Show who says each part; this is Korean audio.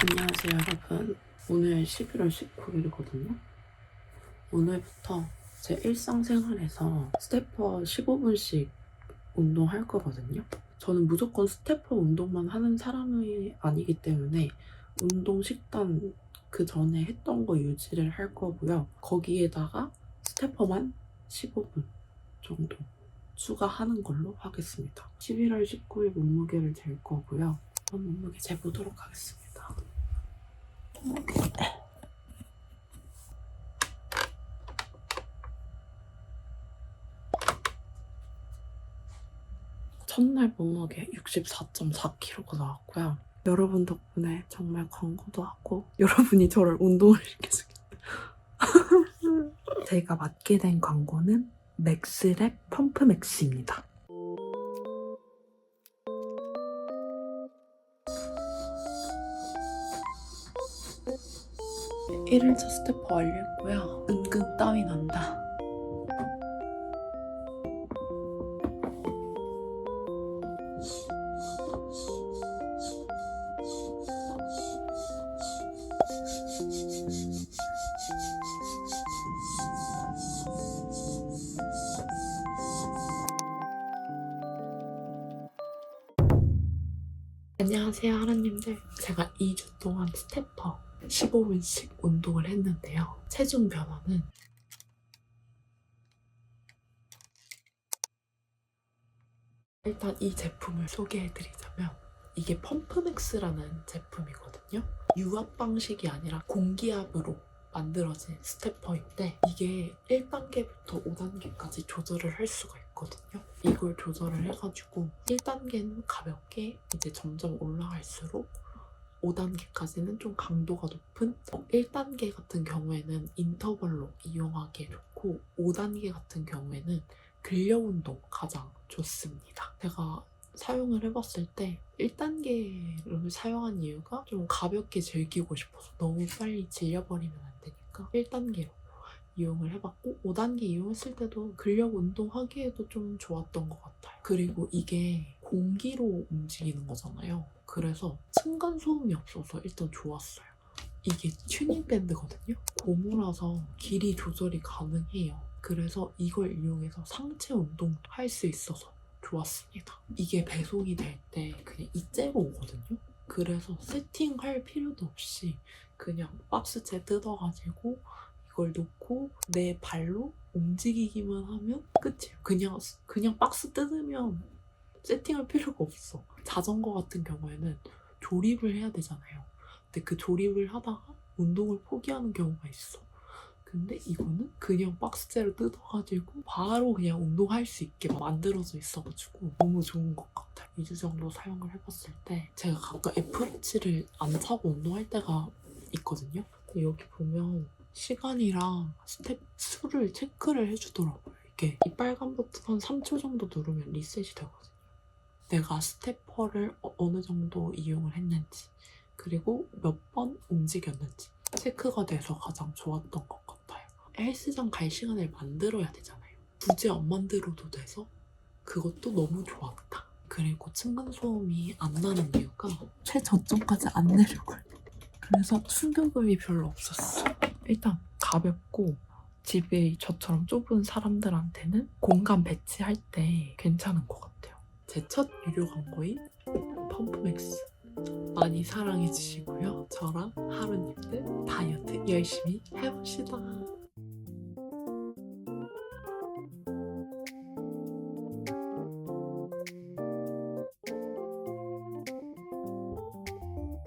Speaker 1: 안녕하세요 여러분. 오늘 11월 19일이거든요. 오늘부터 제 일상생활에서 스태퍼 15분씩 운동할 거거든요. 저는 무조건 스태퍼 운동만 하는 사람이 아니기 때문에 운동 식단 그 전에 했던 거 유지를 할 거고요. 거기에다가 스태퍼만 15분 정도 추가하는 걸로 하겠습니다. 11월 19일 몸무게를 잴 거고요. 한번 몸무게 재보도록 하겠습니다 첫날 몸무게 64.4kg가 나왔고요. 여러분 덕분에 정말 광고도 하고 여러분이 저를 운동을 시켜주겠다. 제가 맡게 된 광고는 맥스랩 펌프맥스입니다. 1일 차 스태퍼 완료했고요. 은근 땀이 난다. 안녕하세요 하나님들 제가 2주 동안 스태퍼 15분씩 운동을 했는데요 체중 변화는 일단 이 제품을 소개해드리자면 이게 펌프맥스라는 제품이거든요 유압 방식이 아니라 공기압으로 만들어진 스태퍼인데 이게 1단계부터 5단계까지 조절을 할 수가 있거든요. 이걸 조절을 해가지고 1단계는 가볍게 이제 점점 올라갈수록 5단계까지는 좀 강도가 높은 1단계 같은 경우에는 인터벌로 이용하기에 좋고 5단계 같은 경우에는 근력 운동 가장 좋습니다. 제가 사용을 해봤을 때 1단계를 사용한 이유가 좀 가볍게 즐기고 싶어서 너무 빨리 질려버리면 안 되니까 1단계로 이용을 해봤고 5단계 이용했을 때도 근력 운동하기에도 좀 좋았던 것 같아요. 그리고 이게 공기로 움직이는 거잖아요. 그래서 층간소음이 없어서 일단 좋았어요. 이게 튜닝 밴드거든요. 고무라서 길이 조절이 가능해요. 그래서 이걸 이용해서 상체 운동도 할수 있어서 좋았습니다. 이게 배송이 될 때 그냥 이째로 오거든요. 그래서 세팅할 필요도 없이 그냥 박스째 뜯어가지고 이걸 놓고 내 발로 움직이기만 하면 끝이에요. 그냥 그냥 박스 뜯으면 세팅할 필요가 없어. 자전거 같은 경우에는 조립을 해야 되잖아요. 근데 그 조립을 하다가 운동을 포기하는 경우가 있어. 근데 이거는 그냥 박스째로 뜯어가지고 바로 그냥 운동할 수 있게 만들어져 있어가지고 너무 좋은 것 같아요. 2주 정도 사용을 해봤을 때 제가 가끔 애플워치를 안 차고 운동할 때가 있거든요. 근데 여기 보면 시간이랑 스텝 수를 체크를 해주더라고요. 이게 이 빨간 버튼 한 3초 정도 누르면 리셋이 되거든요. 내가 스태퍼를 어- 어느 정도 이용을 했는지 그리고 몇 번 움직였는지 체크가 돼서 가장 좋았던 것 같아요. 헬스장 갈 시간을 만들어야 되잖아요. 굳이 안 만들어도 돼서 그것도 너무 좋았다. 그리고 층간소음이 안 나는 이유가 최저점까지 안 내려고 요 그래서 충격음이 별로 없었어. 일단 가볍고 집에 저처럼 좁은 사람들한테는 공간 배치할 때 괜찮은 것 같아요. 제 첫 유료 광고인 펌프맥스 많이 사랑해 주시고요. 저랑 하루님들 다이어트 열심히 해봅시다.